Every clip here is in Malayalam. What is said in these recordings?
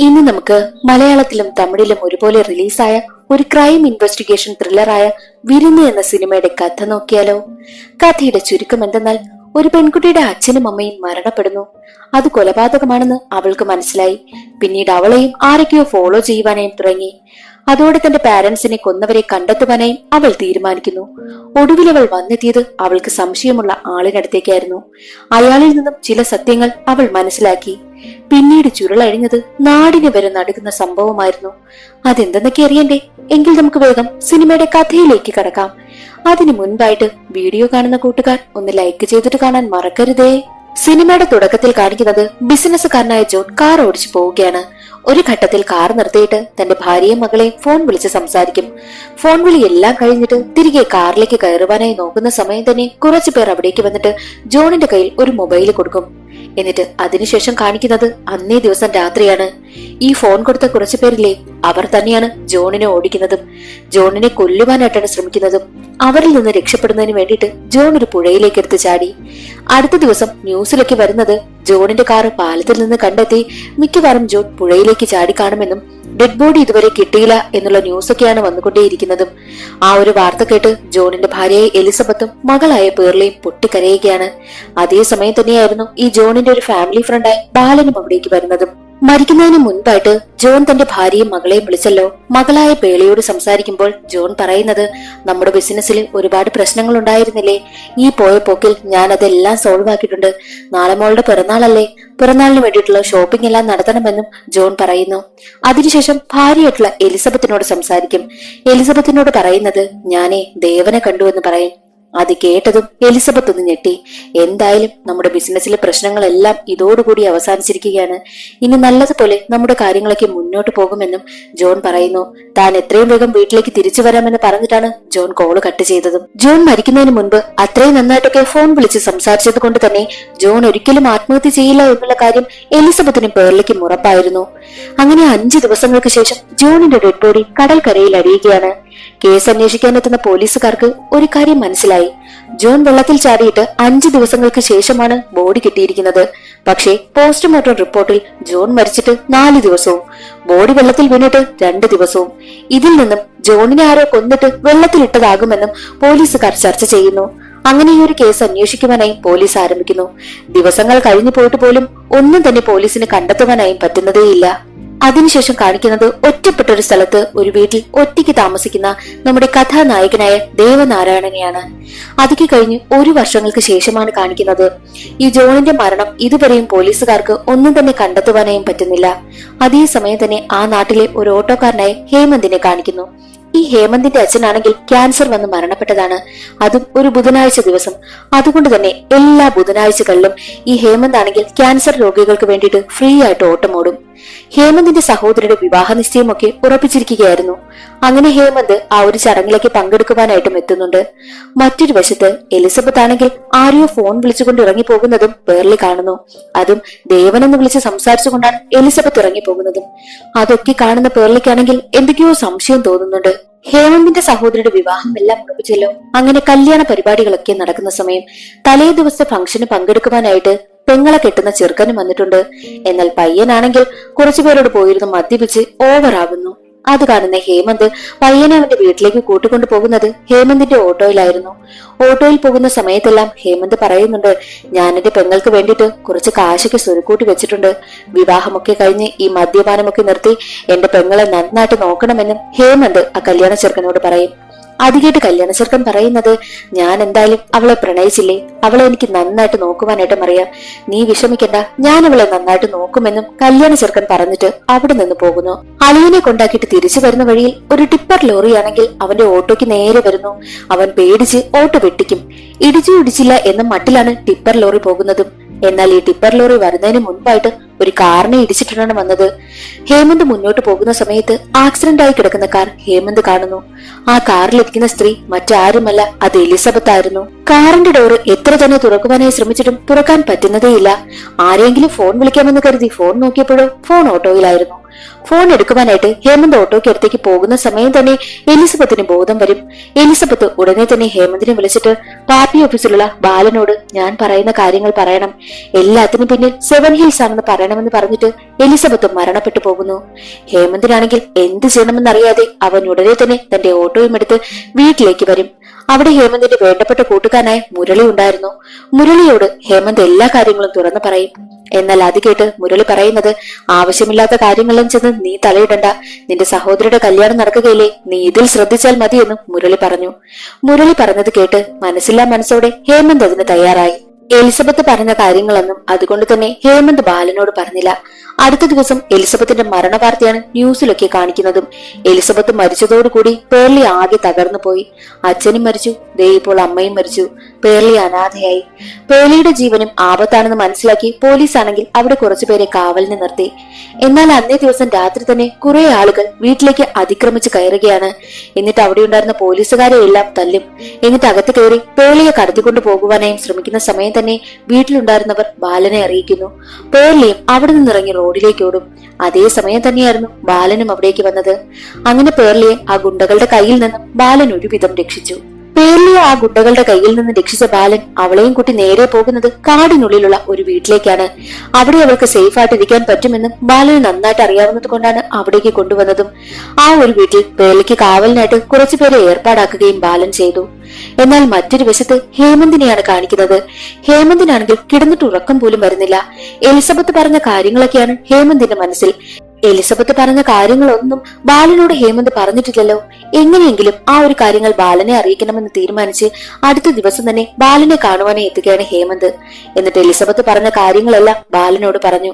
ഇന്ന് നമുക്ക് മലയാളത്തിലും തമിഴിലും ഒരുപോലെ റിലീസായ ഒരു ക്രൈം ഇൻവെസ്റ്റിഗേഷൻ ത്രില്ലറായ വിരുന്ന് എന്ന സിനിമയുടെ കഥ നോക്കിയാലോ? കഥയുടെ ചുരുക്കം എന്തെന്നാൽ ഒരു പെൺകുട്ടിയുടെ അച്ഛനും അമ്മയും മരണപ്പെടുന്നു. അത് കൊലപാതകമാണെന്ന് അവൾക്ക് മനസ്സിലായി. പിന്നീട് അവളെയും ആരൊക്കെയോ ഫോളോ ചെയ്യുവാനായി തുടങ്ങി. അതോടെ തന്റെ പാരന്റ്സിനെ കൊന്നവരെ കണ്ടെത്തുവാനായി അവൾ തീരുമാനിക്കുന്നു. ഒടുവിൽ അവൾ വന്നെത്തിയത് അവൾക്ക് സംശയമുള്ള ആളിനടുത്തേക്കായിരുന്നു അയാളിൽ നിന്നും ചില സത്യങ്ങൾ അവൾ മനസ്സിലാക്കി. പിന്നീട് ചുരുളഴിഞ്ഞത് നാടിന് വരെ നടക്കുന്ന സംഭവമായിരുന്നു. അതെന്തെന്നൊക്കെ അറിയണ്ടേ? എങ്കിൽ നമുക്ക് വേഗം സിനിമയുടെ കഥയിലേക്ക് കടക്കാം. അതിനു മുൻപായിട്ട് വീഡിയോ കാണുന്ന കൂട്ടുകാർ ഒന്ന് ലൈക്ക് ചെയ്തിട്ട് കാണാൻ മറക്കരുതേ. സിനിമയുടെ തുടക്കത്തിൽ കാണിക്കുന്നത് ബിസിനസ്സുകാരനായ ജോൺ കാർ ഓടിച്ചു പോവുകയാണ്. ഒരു ഘട്ടത്തിൽ കാർ നിർത്തിയിട്ട് തന്റെ ഭാര്യയും മകളെയും ഫോൺ വിളിച്ച് സംസാരിക്കും. ഫോൺ വിളി എല്ലാം കഴിഞ്ഞിട്ട് തിരികെ കാറിലേക്ക് കയറുവാനായി നോക്കുന്ന സമയം തന്നെ കുറച്ചു പേർ അവിടേക്ക് വന്നിട്ട് ജോണിന്റെ കയ്യിൽ ഒരു മൊബൈൽ കൊടുക്കും. എന്നിട്ട് അതിനുശേഷം കാണിക്കുന്നത് അന്നേ ദിവസം രാത്രിയാണ്. ഈ ഫോൺ കൊടുത്ത കുറച്ചു പേരില്ലേ അവർ തന്നെയാണ് ജോണിനെ ഓടിക്കുന്നതും ജോണിനെ കൊല്ലുവാനായിട്ടാണ് ശ്രമിക്കുന്നതും. അവരിൽ നിന്ന് രക്ഷപ്പെടുന്നതിന് വേണ്ടിയിട്ട് ജോൺ ഒരു പുഴയിലേക്ക് എടുത്ത് ചാടി. അടുത്ത ദിവസം ന്യൂസിലൊക്കെ വരുന്നത് ജോണിന്റെ കാറ് പാലത്തിൽ നിന്ന് കണ്ടെത്തി മിക്കവാറും ജോൺ പുഴയിലേക്ക് ചാടി കാണുമെന്നും ഡെഡ് ബോഡി ഇതുവരെ കിട്ടിയില്ല എന്നുള്ള ന്യൂസൊക്കെയാണ് വന്നുകൊണ്ടേയിരിക്കുന്നതും. ആ ഒരു വാർത്ത കേട്ട് ജോണിന്റെ ഭാര്യയായ എലിസബത്തും മകളായ പേർലയും പൊട്ടിക്കരയുകയാണ്. അതേസമയം തന്നെയായിരുന്നു ഈ ജോണിന്റെ ഒരു ഫാമിലി ഫ്രണ്ടായി ബാലനും അവിടേക്ക് വരുന്നതും. മരിക്കുന്നതിന് മുൻപായിട്ട് ജോൺ തന്റെ ഭാര്യയും മകളെയും വിളിച്ചല്ലോ. മകളായ പേളിയോട് സംസാരിക്കുമ്പോൾ ജോൺ പറയുന്നത് നമ്മുടെ ബിസിനസ്സിൽ ഒരുപാട് പ്രശ്നങ്ങൾ ഉണ്ടായിരുന്നില്ലേ ഈ പോയ പോക്കിൽ ഞാൻ അതെല്ലാം സോൾവ് ആക്കിയിട്ടുണ്ട്. നാളെ മോളുടെ പിറന്നാളല്ലേ. പിറന്നാളിന് വേണ്ടിയിട്ടുള്ള ഷോപ്പിംഗ് എല്ലാം നടത്തണമെന്നും ജോൺ പറയുന്നു. അതിനുശേഷം ഭാര്യയായിട്ടുള്ള എലിസബത്തിനോട് സംസാരിക്കും. എലിസബത്തിനോട് പറയുന്നത് ഞാനേ ദേവനെ കണ്ടു എന്ന് പറയും. അത് കേട്ടതും എലിസബത്ത് ഒന്ന് ഞെട്ടി. എന്തായാലും നമ്മുടെ ബിസിനസ്സിലെ പ്രശ്നങ്ങളെല്ലാം ഇതോടുകൂടി അവസാനിച്ചിരിക്കുകയാണ്. ഇനി നല്ലതുപോലെ നമ്മുടെ കാര്യങ്ങളൊക്കെ മുന്നോട്ട് പോകുമെന്നും ജോൺ പറയുന്നു. താൻ എത്രയും വേഗം വീട്ടിലേക്ക് തിരിച്ചു വരാമെന്ന് പറഞ്ഞിട്ടാണ് ജോൺ കോൾ കട്ട് ചെയ്തതും. ജോൺ മരിക്കുന്നതിന് മുൻപ് അത്രയും നന്നായിട്ടൊക്കെ ഫോൺ വിളിച്ച് സംസാരിച്ചത് കൊണ്ട് തന്നെ ജോൺ ഒരിക്കലും ആത്മഹത്യ ചെയ്യില്ല എന്നുള്ള കാര്യം എലിസബത്തിനും പേർലിക്കും ഉറപ്പായിരുന്നു. അങ്ങനെ അഞ്ചു ദിവസങ്ങൾക്ക് ശേഷം ജോണിന്റെ ഡെഡ് ബോഡി കടൽക്കരയിൽ അടിയുകയാണ് കേസ് അന്വേഷിക്കാനെത്തുന്ന പോലീസുകാർക്ക് ഒരു കാര്യം മനസ്സിലായി. ജോൺ വെള്ളത്തിൽ ചാടിയിട്ട് അഞ്ചു ദിവസങ്ങൾക്ക് ശേഷമാണ് ബോഡി കിട്ടിയിരിക്കുന്നത്. പക്ഷേ പോസ്റ്റ്മോർട്ടം റിപ്പോർട്ടിൽ ജോൺ മരിച്ചിട്ട് നാല് ദിവസവും ബോഡി വെള്ളത്തിൽ വീണിട്ട് രണ്ട് ദിവസവും. ഇതിൽ നിന്നും ജോണിനെ ആരോ കൊന്നിട്ട് വെള്ളത്തിലിട്ടതാകുമെന്നും പോലീസുകാർ ചർച്ച ചെയ്യുന്നു. അങ്ങനെ ഈ ഒരു കേസ് അന്വേഷിക്കുവാനായി പോലീസ് ആരംഭിക്കുന്നു. ദിവസങ്ങൾ കഴിഞ്ഞു പോയിട്ട് പോലും ഒന്നും തന്നെ പോലീസിന് കണ്ടെത്തുവാനായി പറ്റുന്നതേയില്ല. അതിനുശേഷം കാണിക്കുന്നത് ഒറ്റപ്പെട്ട ഒരു സ്ഥലത്ത് ഒരു വീട്ടിൽ ഒറ്റയ്ക്ക് താമസിക്കുന്ന നമ്മുടെ കഥാനായകനായ ദേവനാരായണനെയാണ്. അതൊക്കെ കഴിഞ്ഞ് ഒരു വർഷങ്ങൾക്ക് ശേഷമാണ് കാണിക്കുന്നത്. ഈ ജോണിന്റെ മരണം ഇതുവരെയും പോലീസുകാർക്ക് ഒന്നും തന്നെ കണ്ടെത്തുവാനായും പറ്റുന്നില്ല. അതേസമയം തന്നെ ആ നാട്ടിലെ ഒരു ഓട്ടോക്കാരനായ ഹേമന്തിനെ കാണിക്കുന്നു. ഈ ഹേമന്തിന്റെ അച്ഛനാണെങ്കിൽ ക്യാൻസർ വന്ന് മരണപ്പെട്ടതാണ്. അതും ഒരു ബുധനാഴ്ച ദിവസം. അതുകൊണ്ട് തന്നെ എല്ലാ ബുധനാഴ്ചകളിലും ഈ ഹേമന്ത് ആണെങ്കിൽ ക്യാൻസർ രോഗികൾക്ക് വേണ്ടിയിട്ട് ഫ്രീ ആയിട്ട് ഓട്ടമോടും ഹേമന്തിന്റെ സഹോദരിയുടെ വിവാഹ നിശ്ചയമൊക്കെ ഉറപ്പിച്ചിരിക്കുകയായിരുന്നു. അങ്ങനെ ഹേമന്ത് ആ ഒരു ചടങ്ങിലേക്ക് പങ്കെടുക്കുവാനായിട്ടും എത്തുന്നുണ്ട്. മറ്റൊരു വശത്ത് എലിസബത്ത് ആണെങ്കിൽ ആരെയോ ഫോൺ വിളിച്ചുകൊണ്ട് ഇറങ്ങി പോകുന്നതും പേർലി കാണുന്നു. അതും ദേവനെന്ന് വിളിച്ച് സംസാരിച്ചുകൊണ്ടാണ് എലിസബത്ത് ഇറങ്ങി പോകുന്നതും അതൊക്കെ കാണുന്ന പേർലിക്കാണെങ്കിൽ എന്തൊക്കെയോ സംശയം തോന്നുന്നുണ്ട്. ഹേമന്തിന്റെ സഹോദരിയുടെ വിവാഹം എല്ലാം ഉറപ്പിച്ചല്ലോ? അങ്ങനെ കല്യാണ പരിപാടികളൊക്കെ നടക്കുന്ന സമയം തലേ ദിവസത്തെ ഫംഗ്ഷന് പങ്കെടുക്കുവാനായിട്ട് പെങ്ങളെ കെട്ടുന്ന ചെറുക്കനും വന്നിട്ടുണ്ട്. എന്നാൽ പയ്യനാണെങ്കിൽ കുറച്ചുപേരോട് പോയിരുന്ന് മദ്യപിച്ച് ഓവറാകുന്നു അത് കാണുന്ന ഹേമന്ത് പയ്യനെ അവന്റെ വീട്ടിലേക്ക് കൂട്ടിക്കൊണ്ടു പോകുന്നത് ഹേമന്തിന്റെ ഓട്ടോയിലായിരുന്നു. ഓട്ടോയിൽ പോകുന്ന സമയത്തെല്ലാം ഹേമന്ത് പറയുന്നുണ്ട് ഞാൻ എന്റെ പെങ്ങൾക്ക് വേണ്ടിയിട്ട് കുറച്ച് കാശൊക്കെ സ്വരുക്കൂട്ടി വെച്ചിട്ടുണ്ട്. വിവാഹമൊക്കെ കഴിഞ്ഞ് ഈ മദ്യപാനമൊക്കെ നിർത്തി എന്റെ പെങ്ങളെ നന്നായിട്ട് നോക്കണമെന്നും ഹേമന്ത് ആ കല്യാണ ചെറുക്കനോട് പറയും. അത് കേട്ട് കല്യാണ ചെറുക്കൻ പറയുന്നത് ഞാൻ എന്തായാലും അവളെ പ്രണയിച്ചില്ലേ? അവളെ എനിക്ക് നന്നായിട്ട് നോക്കുവാനായിട്ടും അറിയാം നീ വിഷമിക്കണ്ട ഞാൻ അവളെ നന്നായിട്ട് നോക്കുമെന്നും കല്യാണ ചെറുക്കൻ പറഞ്ഞിട്ട് അവിടെ നിന്ന് പോകുന്നു. അളിയനെ കൊണ്ടാക്കിയിട്ട് തിരിച്ചു വരുന്ന വഴിയിൽ ഒരു ടിപ്പർ ലോറിയാണെങ്കിൽ അവന്റെ ഓട്ടോയ്ക്ക് നേരെ വരുന്നു. അവൻ പേടിച്ച് ഓട്ടോ വെട്ടിക്കും. ഇടിച്ചു ഇടിച്ചില്ല എന്ന മട്ടിലാണ് ടിപ്പർ ലോറി പോകുന്നതും. എന്നാൽ ഈ ടിപ്പർ ലോറി വരുന്നതിന് മുൻപായിട്ട് ഒരു കാറിനെ ഇടിച്ചിട്ടാണ് വന്നത്. ഹേമന്ത് മുന്നോട്ട് പോകുന്ന സമയത്ത് ആക്സിഡന്റ് ആയി കിടക്കുന്ന കാർ ഹേമന്ത് കാണുന്നു. ആ കാറിലിരിക്കുന്ന സ്ത്രീ മറ്റാരുമല്ല അത് എലിസബത്ത് ആയിരുന്നു. കാറിന്റെ ഡോറ് എത്ര തന്നെ തുറക്കുവാനായി ശ്രമിച്ചിട്ടും തുറക്കാൻ പറ്റുന്നതേയില്ല. ആരെങ്കിലും ഫോൺ വിളിക്കാമെന്ന് കരുതി ഫോൺ നോക്കിയപ്പോഴോ ഫോൺ ഓട്ടോയിലായിരുന്നു ഫോൺ എടുക്കുവാനായിട്ട് ഹേമന്ത് ഓട്ടോയ്ക്ക് അടുത്തേക്ക് പോകുന്ന സമയം തന്നെ എലിസബത്തിന് ബോധം വരും. എലിസബത്ത് ഉടനെ തന്നെ ഹേമന്തിനെ വിളിച്ചിട്ട് പാർട്ടി ഓഫീസിലുള്ള ബാലനോട് ഞാൻ പറയുന്ന കാര്യങ്ങൾ പറയണം. എല്ലാത്തിനും പിന്നിൽ സെവൻ ഹിൽസ് ആണെന്ന് പറയണമെന്ന് പറഞ്ഞിട്ട് എലിസബത്ത് മരണപ്പെട്ടു പോകുന്നു. ഹേമന്തിനാണെങ്കിൽ എന്ത് ചെയ്യണമെന്നറിയാതെ അവൻ ഉടനെ തന്നെ തന്റെ ഓട്ടോയും എടുത്ത് വീട്ടിലേക്ക് വരും. അവിടെ ഹേമന്തിന്റെ വേണ്ടപ്പെട്ട കൂട്ടുകാരനായ മുരളി ഉണ്ടായിരുന്നു. മുരളിയോട് ഹേമന്ത് എല്ലാ കാര്യങ്ങളും തുറന്നു പറയും. എന്നാൽ അത് കേട്ട് മുരളി പറയുന്നത് ആവശ്യമില്ലാത്ത കാര്യങ്ങളും ചെന്ന് നീ തലയിടണ്ട. നിന്റെ സഹോദരിയുടെ കല്യാണം നടക്കുകയില്ലേ? നീ ഇതിൽ ശ്രദ്ധിച്ചാൽ മതിയെന്നും മുരളി പറഞ്ഞു. മുരളി പറഞ്ഞത് കേട്ട് മനസ്സില്ലാ മനസ്സോടെ ഹേമന്ത് അതിന് തയ്യാറായി. എലിസബത്ത് പറഞ്ഞ കാര്യങ്ങളൊന്നും അതുകൊണ്ട് തന്നെ ഹേമന്ത് ബാലനോട് പറഞ്ഞില്ല. അടുത്ത ദിവസം എലിസബത്തിന്റെ മരണവാർത്തയാണ് ന്യൂസിലൊക്കെ കാണിക്കുന്നതും. എലിസബത്ത് മരിച്ചതോടുകൂടി പേർലി ആകെ തകർന്നു പോയി. അച്ഛനും മരിച്ചു ദേ അമ്മയും മരിച്ചു. പേർലി അനാഥയായി. പേർലിയുടെ ജീവനും ആപത്താണെന്ന് മനസ്സിലാക്കി പോലീസ് ആണെങ്കിൽ അവിടെ കുറച്ചുപേരെ കാവലിന് നിർത്തി. എന്നാൽ അന്നേ ദിവസം രാത്രി തന്നെ കുറെ ആളുകൾ വീട്ടിലേക്ക് അതിക്രമിച്ച് കയറുകയാണ്. എന്നിട്ട് അവിടെ ഉണ്ടായിരുന്ന പോലീസുകാരെ എല്ലാം തല്ലും. എന്നിട്ട് അകത്ത് കയറി പേളിയെ കടത്തിക്കൊണ്ടു പോകുവാനായും ശ്രമിക്കുന്ന സമയം തന്നെ വീട്ടിലുണ്ടായിരുന്നവർ ബാലനെ അറിയിക്കുന്നു. പേർലിയും അവിടെ നിന്നിറങ്ങി റോഡിലേക്ക് ഓടും. അതേ സമയം തന്നെയായിരുന്നു ബാലനും അവിടേക്ക് വന്നത്. അങ്ങനെ പേർലിയെ ആ ഗുണ്ടകളുടെ കയ്യിൽ നിന്നും ബാലൻ ഒരുവിധം രക്ഷിച്ചു. പേർലിയെ ആ ഗുണ്ടകളുടെ കയ്യിൽ നിന്ന് രക്ഷിച്ച ബാലൻ അവളെയും കൂട്ടി നേരെ പോകുന്നത് കാടിനുള്ളിലുള്ള ഒരു വീട്ടിലേക്കാണ്. അവിടെ അവൾക്ക് സേഫ് ആയിട്ട് ഇരിക്കാൻ പറ്റുമെന്നും ബാലന് നന്നായിട്ട് അറിയാവുന്നത് കൊണ്ടാണ് അവിടേക്ക് കൊണ്ടുവന്നതും. ആ ഒരു വീട്ടിൽ പേലിക്ക് കാവലിനായിട്ട് കുറച്ചുപേരെ ഏർപ്പാടാക്കുകയും ബാലൻ ചെയ്തു. എന്നാൽ മറ്റൊരു വശത്ത് ഹേമന്തിനെയാണ് കാണിക്കുന്നത്. ഹേമന്തിനാണെങ്കിൽ കിടന്നിട്ട് ഉറക്കം പോലും വരുന്നില്ല. എലിസബത്ത് പറഞ്ഞ കാര്യങ്ങളൊക്കെയാണ് ഹേമന്തിന്റെ മനസ്സിൽ. എലിസബത്ത് പറഞ്ഞ കാര്യങ്ങളൊന്നും ബാലനോട് ഹേമന്ത് പറഞ്ഞിട്ടില്ലല്ലോ. എങ്ങനെയെങ്കിലും ആ ഒരു കാര്യങ്ങൾ ബാലനെ അറിയിക്കണമെന്ന് തീരുമാനിച്ച് അടുത്ത ദിവസം തന്നെ ബാലനെ കാണുവാനായി എത്തുകയാണ് ഹേമന്ത്. എന്നിട്ട് എലിസബത്ത് പറഞ്ഞ കാര്യങ്ങളെല്ലാം ബാലനോട് പറഞ്ഞു.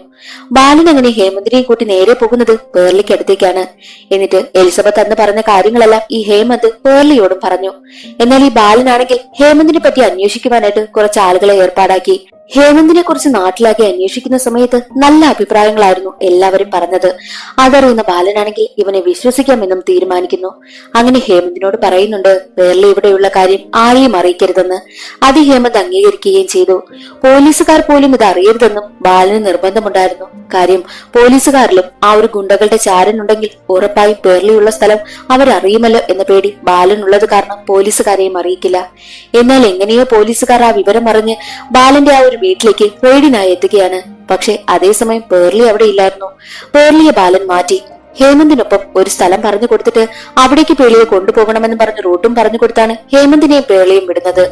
ബാലൻ അങ്ങനെ ഹേമന്തിനെയും കൂട്ടി നേരെ പോകുന്നത് പേർലിക്ക് അടുത്തേക്കാണ്. എന്നിട്ട് എലിസബത്ത് അന്ന് പറഞ്ഞ കാര്യങ്ങളെല്ലാം ഈ ഹേമന്ത് പേർലിയോടും പറഞ്ഞു. എന്നാൽ ഈ ബാലനാണെങ്കിൽ ഹേമന്തിനെ പറ്റി അന്വേഷിക്കുവാനായിട്ട് കുറച്ച് ആളുകളെ ഏർപ്പാടാക്കി. ഹേമന്തിനെ കുറിച്ച് നാട്ടിലാക്കി അന്വേഷിക്കുന്ന സമയത്ത് നല്ല അഭിപ്രായങ്ങളായിരുന്നു എല്ലാവരും പറഞ്ഞത്. അതറിയുന്ന ബാലനാണെങ്കിൽ ഇവനെ വിശ്വസിക്കാമെന്നും തീരുമാനിക്കുന്നു. അങ്ങനെ ഹേമന്തിനോട് പറയുന്നുണ്ട് വേറെ ഇവിടെയുള്ള കാര്യം ആരെയും അറിയിക്കരുതെന്ന്. അത് ഹേമന്ത് അംഗീകരിക്കുകയും ചെയ്തു. പോലീസുകാർ പോലും ഇത് അറിയരുതെന്നും ബാലന് നിർബന്ധമുണ്ടായിരുന്നു. കാര്യം പോലീസുകാരിലും ആ ഒരു ഗുണ്ടകളുടെ ചാരനുണ്ടെങ്കിൽ ഉറപ്പായും പേർലിയുള്ള സ്ഥലം അവരറിയുമല്ലോ എന്ന പേടി ബാലനുള്ളത് കാരണം പോലീസുകാരെയും അറിയിക്കില്ല. എന്നാൽ എങ്ങനെയോ പോലീസുകാർ ആ വിവരം അറിഞ്ഞ് ബാലന്റെ ആ ഒരു വീട്ടിലേക്ക് റെയ്ഡിനായി എത്തുകയാണ്. പക്ഷെ അതേസമയം പേർലി അവിടെ ഇല്ലായിരുന്നു. പേർലിയെ ബാലൻ മാറ്റി. ഹേമന്തിനൊപ്പം ഒരു സ്ഥലം പറഞ്ഞു കൊടുത്തിട്ട് അവിടേക്ക് പേളിയെ കൊണ്ടുപോകണമെന്ന് പറഞ്ഞ് റൂട്ടും പറഞ്ഞു കൊടുത്താണ് ഹേമന്തിനെയും പേളിയും വിടുന്നത്.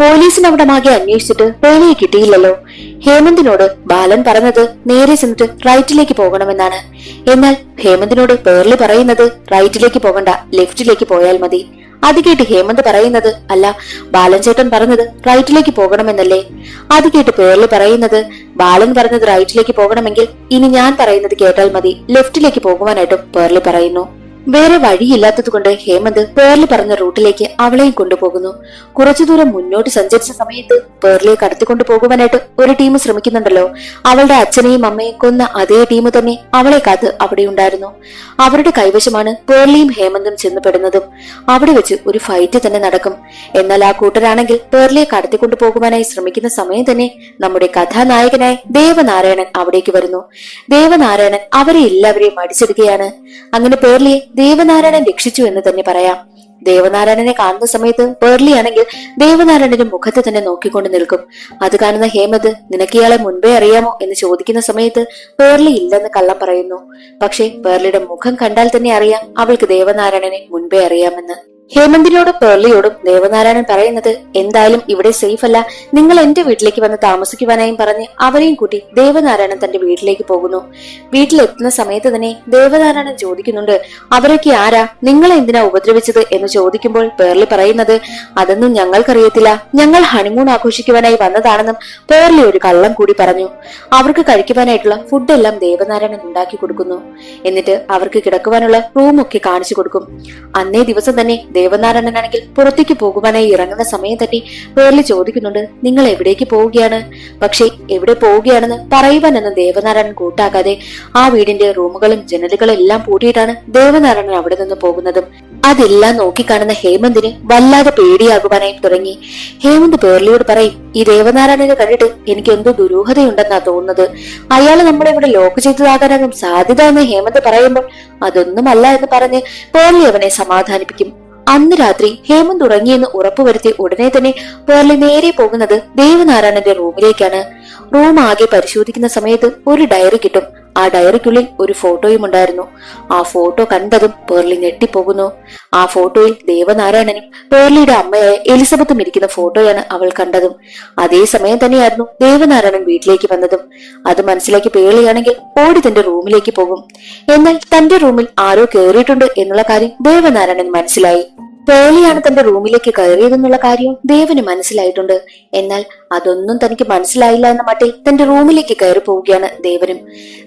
പോലീസിന് അവിടെ മാകെ അന്വേഷിച്ചിട്ട് പേളിയെ കിട്ടിയില്ലല്ലോ. ഹേമന്തിനോട് ബാലൻ പറഞ്ഞത് നേരെ ചെന്നിട്ട് റൈറ്റിലേക്ക് പോകണമെന്നാണ്. എന്നാൽ ഹേമന്തിനോട് പേർലി പറയുന്നത് റൈറ്റിലേക്ക് പോകണ്ട ലെഫ്റ്റിലേക്ക് പോയാൽ മതി. അത് കേട്ട് ഹേമന്ത് പറയുന്നത് അല്ല ബാലൻ ചേട്ടൻ പറഞ്ഞത് റൈറ്റിലേക്ക് പോകണമെന്നല്ലേ? അത് കേട്ട് പേർലി പറയുന്നത് ബാലൻ പറഞ്ഞത് റൈറ്റിലേക്ക് പോകണമെങ്കിൽ ഇനി ഞാൻ പറയുന്നത് കേട്ടാൽ മതി ലെഫ്റ്റിലേക്ക് പോകുവാനായിട്ടും പേർലി പറയുന്നു. വേറെ വഴിയില്ലാത്തത് കൊണ്ട് ഹേമന്ത് പേർലി പറഞ്ഞ റൂട്ടിലേക്ക് അവളെയും കൊണ്ടുപോകുന്നു. കുറച്ചു ദൂരം മുന്നോട്ട് സഞ്ചരിച്ച സമയത്ത് പേർലിയെ കടത്തിക്കൊണ്ടു പോകുവാനായിട്ട് ഒരു ടീം ശ്രമിക്കുന്നുണ്ടല്ലോ. അവളുടെ അച്ഛനെയും അമ്മയും കൊന്ന അതേ ടീം തന്നെ അവളെ കാത്ത് അവിടെ ഉണ്ടായിരുന്നു. അവരുടെ കൈവശമാണ് പേർലിയും ഹേമന്തും ചെന്നുപെടുന്നതും. അവിടെ വെച്ച് ഒരു ഫൈറ്റ് തന്നെ നടക്കും. എന്നാൽ ആ കൂട്ടരാണെങ്കിൽ പേർലിയെ കടത്തിക്കൊണ്ടു പോകുവാനായി ശ്രമിക്കുന്ന സമയം തന്നെ നമ്മുടെ കഥാനായകനായ ദേവനാരായണൻ അവിടേക്ക് വരുന്നു. ദേവനാരായണൻ അവരെ എല്ലാവരെയും അടിച്ചെടുക്കുകയാണ്. അങ്ങനെ പേർലിയെ ദേവനാരായണൻ രക്ഷിച്ചു എന്ന് തന്നെ പറയാം. ദേവനാരായണനെ കാണുന്ന സമയത്ത് പേർലി ആണെങ്കിൽ ദേവനാരായണന്റെ മുഖത്ത് തന്നെ നോക്കിക്കൊണ്ട് നിൽക്കും. അത് കാണുന്ന ഹേമത് നിനക്ക് ഇയാളെ മുൻപേ അറിയാമോ? എന്ന് ചോദിക്കുന്ന സമയത്ത് പേർലി ഇല്ലെന്ന് കള്ളം പറയുന്നു. പക്ഷേ പേർലിയുടെ മുഖം കണ്ടാൽ തന്നെ അറിയാം അവൾക്ക് ദേവനാരായണനെ മുൻപേ അറിയാമെന്ന്. ഹേമന്തിനോടും പേർലിയോടും ദേവനാരായണൻ പറയുന്നത് എന്തായാലും ഇവിടെ സേഫ് അല്ല. നിങ്ങൾ എന്റെ വീട്ടിലേക്ക് വന്ന് താമസിക്കുവാനായും പറഞ്ഞ് അവരെയും കൂട്ടി ദേവനാരായണൻ തന്റെ വീട്ടിലേക്ക് പോകുന്നു. വീട്ടിലെത്തുന്ന സമയത്ത് തന്നെ ദേവനാരായണൻ ചോദിക്കുന്നുണ്ട് അവരൊക്കെ ആരാ? നിങ്ങളെ എന്തിനാ ഉപദ്രവിച്ചത്? എന്ന് ചോദിക്കുമ്പോൾ പേർലി പറയുന്നത് അതൊന്നും ഞങ്ങൾക്കറിയത്തില്ല. ഞങ്ങൾ ഹണിമൂൺ ആഘോഷിക്കുവാനായി വന്നതാണെന്നും പേർലി ഒരു കള്ളം കൂടി പറഞ്ഞു. അവർക്ക് കഴിക്കുവാനായിട്ടുള്ള ഫുഡെല്ലാം ദേവനാരായണൻ ഉണ്ടാക്കി കൊടുക്കുന്നു. എന്നിട്ട് അവർക്ക് കിടക്കുവാനുള്ള റൂമൊക്കെ കാണിച്ചു കൊടുക്കും. അന്നേ ദിവസം തന്നെ ദേവനാരായണനാണെങ്കിൽ പുറത്തേക്ക് പോകുവാനായി ഇറങ്ങുന്ന സമയം തന്നെ വേറെ ചോദിക്കുന്നുണ്ട്. നിങ്ങൾ എവിടേക്ക് പോവുകയാണ്? പക്ഷേ എവിടെ പോവുകയാണെന്ന് പറയുവാനെന്ന് ദേവനാരായണൻ കൂട്ടാക്കാതെ ആ വീടിന്റെ റൂമുകളും ജനലുകളും എല്ലാം പൂട്ടിയിട്ടാണ് ദേവനാരായണൻ അവിടെ നിന്ന് പോകുന്നതും. അതെല്ലാം നോക്കിക്കാണുന്ന ഹേമന്തിന് വല്ലാതെ പേടിയാകുവാനായി തുടങ്ങി. ഹേമന്ത് പേർലിയോട് പറയും ഈ ദേവനാരായണനെ കണ്ടിട്ട് എനിക്ക് എന്തോ ദുരൂഹതയുണ്ടെന്നാ തോന്നുന്നത്. അയാൾ നമ്മളെ ഇവിടെ ലോക്ക് ചെയ്തതാകാനാകും സാധ്യത എന്ന് ഹേമന്ത് പറയുമ്പോൾ അതൊന്നുമല്ല എന്ന് പറഞ്ഞ് പേർലി അവനെ സമാധാനിപ്പിക്കും. അന്ന് രാത്രി ഹേമന്ത് ഉറങ്ങിയെന്ന് ഉറപ്പുവരുത്തി ഉടനെ തന്നെ പേർലി നേരെ പോകുന്നത് ദേവനാരായണന്റെ റൂമിലേക്കാണ്. റൂം ആകെ പരിശോധിക്കുന്ന സമയത്ത് ഒരു ഡയറി കിട്ടും. ആ ഡയറിക്കുള്ളിൽ ഒരു ഫോട്ടോയും ഉണ്ടായിരുന്നു. ആ ഫോട്ടോ കണ്ടതും പേർലി ഞെട്ടിപ്പോകുന്നു. ആ ഫോട്ടോയിൽ ദേവനാരായണനും പേർലിയുടെ അമ്മയായ എലിസബത്തും ഇരിക്കുന്ന ഫോട്ടോയാണ് അവൾ കണ്ടതും. അതേ സമയം തന്നെയായിരുന്നു ദേവനാരായണൻ വീട്ടിലേക്ക് വന്നതും. അത് മനസ്സിലാക്കി പേളിയാണെങ്കിൽ ഓടി തന്റെ റൂമിലേക്ക് പോകും. എന്നാൽ തന്റെ റൂമിൽ ആരോ കയറിയിട്ടുണ്ട് എന്നുള്ള കാര്യം ദേവനാരായണൻ മനസ്സിലായി. പേളിയാണ് തന്റെ റൂമിലേക്ക് കയറിയതെന്നുള്ള കാര്യം ദേവന് മനസ്സിലായിട്ടുണ്ട്. എന്നാൽ അതൊന്നും തനിക്ക് മനസ്സിലായില്ല എന്ന മട്ടിൽ തന്റെ റൂമിലേക്ക് കയറി പോവുകയാണ് ദേവനും.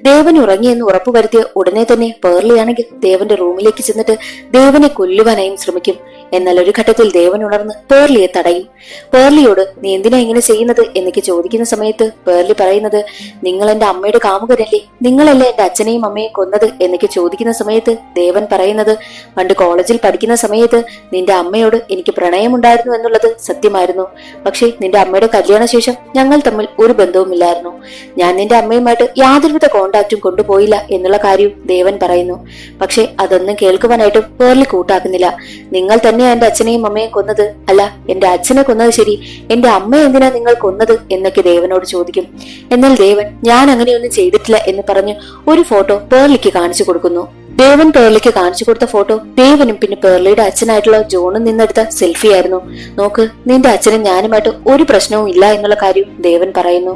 ദേവൻ ഉറങ്ങിയെന്ന് ഉറപ്പുവരുത്തിയ ഉടനെ തന്നെ പേർലിയാണെങ്കിൽ ദേവന്റെ റൂമിലേക്ക് ചെന്നിട്ട് ദേവനെ കൊല്ലുവാനായും ശ്രമിക്കും. എന്നാൽ ഒരു ഘട്ടത്തിൽ ദേവൻ ഉണർന്ന് പേർലിയെ തടയും. പേർലിയോട് നീ എന്തിനാ ഇങ്ങനെ ചെയ്യുന്നത്? എന്നൊക്കെ ചോദിക്കുന്ന സമയത്ത് പേർലി പറയുന്നത് നിങ്ങൾ എന്റെ അമ്മയുടെ കാമുകരല്ലേ നിങ്ങളല്ലേ എന്റെ അച്ഛനെയും അമ്മയും കൊന്നത്? എന്നൊക്കെ ചോദിക്കുന്ന സമയത്ത് ദേവൻ പറയുന്നത് പണ്ട് കോളേജിൽ പഠിക്കുന്ന സമയത്ത് നിന്റെ അമ്മയോട് എനിക്ക് പ്രണയമുണ്ടായിരുന്നു എന്നുള്ളത് സത്യമായിരുന്നു. പക്ഷേ നിന്റെ അമ്മയുടെ കല്യാണശേഷം ഞങ്ങൾ തമ്മിൽ ഒരു ബന്ധവുമില്ലായിരുന്നു. ഞാൻ നിന്റെ അമ്മയുമായിട്ട് യാതൊരുവിധ കോണ്ടാക്റ്റും കൊണ്ടുപോയില്ല എന്നുള്ള കാര്യവും ദേവൻ പറയുന്നു. പക്ഷേ അതൊന്നും കേൾക്കുവാനായിട്ട് പേർലി കൂട്ടാക്കുന്നില്ല. നിങ്ങൾ തന്നെയാ എന്റെ അച്ഛനെയും അമ്മയും കൊന്നത് അല്ല എന്റെ അച്ഛനെ കൊന്നത് ശരി എന്റെ അമ്മ എന്തിനാ നിങ്ങൾ കൊന്നത് എന്നൊക്കെ ദേവനോട് ചോദിക്കും. എന്നാൽ ദേവൻ ഞാൻ അങ്ങനെയൊന്നും ചെയ്തിട്ടില്ല എന്ന് പറഞ്ഞ് ഒരു ഫോട്ടോ പേർലിക്ക് കാണിച്ചു കൊടുക്കുന്നു. ദേവൻ പേർലിക്ക് കാണിച്ചു കൊടുത്ത ഫോട്ടോ ദേവനും പിന്നെ പേർലിയുടെ അച്ഛനായിട്ടുള്ള ജോണും നിന്നെടുത്ത സെൽഫി ആയിരുന്നു. നോക്ക് നിന്റെ അച്ഛനും ഞാനുമായിട്ട് ഒരു പ്രശ്നവും ഇല്ല എന്നുള്ള കാര്യം ദേവൻ പറയുന്നു.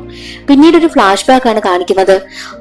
പിന്നീട് ഒരു ഫ്ലാഷ് ബാക്ക് ആണ് കാണിക്കുന്നത്.